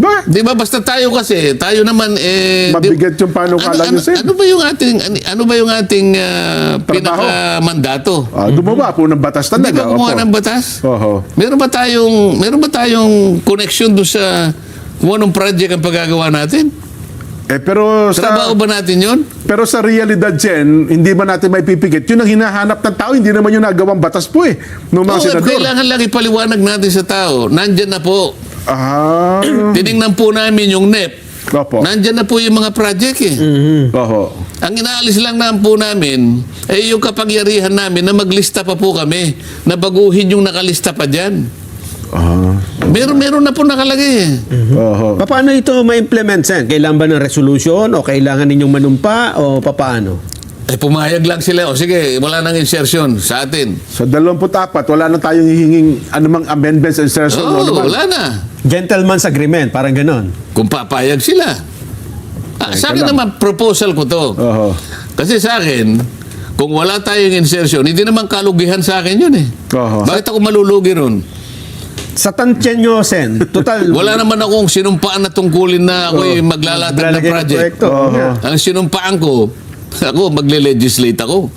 Ba? Di ba basta tayo kasi, tayo naman eh di- Mabigat yung panukala ano, ano, Sen. ano ba yung ating ano, ano ba yung ating ah, Trabaho. pinaka-mandato? Ah, gumawa po ng batas talaga. ba gumawa ng batas? Oho. Meron ba tayong meron ba tayong connection do sa kung anong project ang paggagawa natin? Eh, pero sa, Trabaho ba natin 'yon? pero sa realidad, Jen, hindi ba natin may pipigit? Yun ang hinahanap ng tao, hindi naman yung nagawang batas po eh. Ng mga Oo, senador. kailangan lang ipaliwanag natin sa tao. Nandyan na po. Ah, Tiningnan po namin yung NEP. opo. Nandyan na po yung mga project eh. Oho. Ang inaalis lang naman po namin ay yung kapangyarihan namin na maglista pa po kami na baguhin yung nakalista pa dyan. Ah, Meron, meron na po nakalagay eh. oho. Pa- Paano ito ma-implement, Sen? Kailangan ba ng resolution o kailangan ninyong manumpa o papaano? Eh pumayag lang sila. O sige, wala nang insertion sa atin. Sa 24, wala na tayong hihinging anumang amendments and insertion. Oo, ano wala na. Gentleman's agreement, parang ganon. Kung papayag sila. Ah, sa akin naman, proposal ko to. Oho. Kasi sa akin, kung wala tayong insertion, hindi naman kalugihan sa akin yun eh. Oho. Bakit ako malulugi ron? Sa tantyan nyo, Sen, total... Wala naman akong sinumpaan na tungkulin na ako'y maglalatag ng ng project. proyekto. Nga. Ang sinumpaan ko, ako, magle-legislate ako.